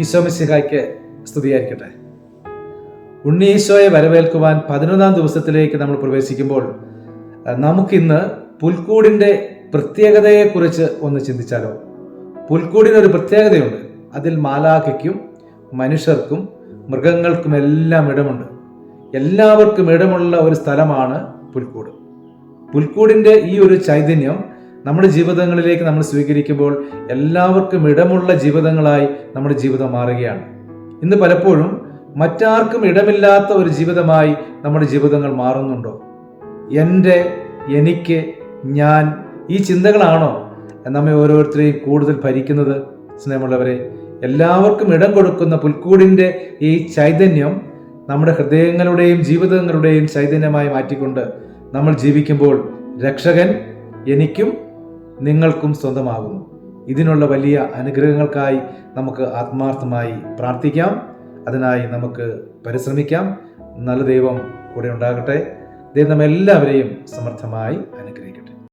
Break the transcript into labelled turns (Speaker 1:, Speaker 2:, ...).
Speaker 1: ഈശോമിസിഹായ്ക്ക് സ്തുതിയായിരിക്കട്ടെ. ഉണ്ണി ഈശോയെ വരവേൽക്കുവാൻ പതിനൊന്നാം ദിവസത്തിലേക്ക് നമ്മൾ പ്രവേശിക്കുമ്പോൾ നമുക്കിന്ന് പുൽക്കൂടിന്റെ പ്രത്യേകതയെക്കുറിച്ച് ഒന്ന് ചിന്തിച്ചാലോ? പുൽക്കൂടിനൊരു പ്രത്യേകതയുണ്ട്. അതിൽ മാലാഖയ്ക്കും മനുഷ്യർക്കും മൃഗങ്ങൾക്കും എല്ലാം ഇടമുണ്ട്. എല്ലാവർക്കും ഇടമുള്ള ഒരു സ്ഥലമാണ് പുൽക്കൂട്. പുൽക്കൂടിന്റെ ഈ ഒരു ചൈതന്യം നമ്മുടെ ജീവിതങ്ങളിലേക്ക് നമ്മൾ സ്വീകരിക്കുമ്പോൾ എല്ലാവർക്കും ഇടമുള്ള ജീവിതങ്ങളായി നമ്മുടെ ജീവിതം മാറുകയാണ്. ഇന്ന് പലപ്പോഴും മറ്റാർക്കും ഇടമില്ലാത്ത ഒരു ജീവിതമായി നമ്മുടെ ജീവിതങ്ങൾ മാറുന്നുണ്ടോ? എന്റെ എനിക്ക് ഞാൻ ഈ ചിന്തകളാണോ നമ്മെ ഓരോരുത്തരെയും കൂടുതൽ ഭരിക്കുന്നത്? സ്നേഹമുള്ളവരെ എല്ലാവർക്കും ഇടം കൊടുക്കുന്ന പുൽക്കൂടിന്റെ ഈ ചൈതന്യം നമ്മുടെ ഹൃദയങ്ങളുടെയും ജീവിതങ്ങളുടെയും ചൈതന്യമായി മാറ്റിക്കൊണ്ട് നമ്മൾ ജീവിക്കുമ്പോൾ രക്ഷകൻ എനിക്കും നിങ്ങൾക്കും സ്വന്തമാകുന്നു. ഇതിനുള്ള വലിയ അനുഗ്രഹങ്ങൾക്കായി നമുക്ക് ആത്മാർത്ഥമായി പ്രാർത്ഥിക്കാം. അതിനായി നമുക്ക് പരിശ്രമിക്കാം. നല്ല ദൈവം കൂടെ ഉണ്ടാകട്ടെ. ദൈവം നമ്മെല്ലാവരെയും സമർത്ഥമായി അനുഗ്രഹിക്കട്ടെ.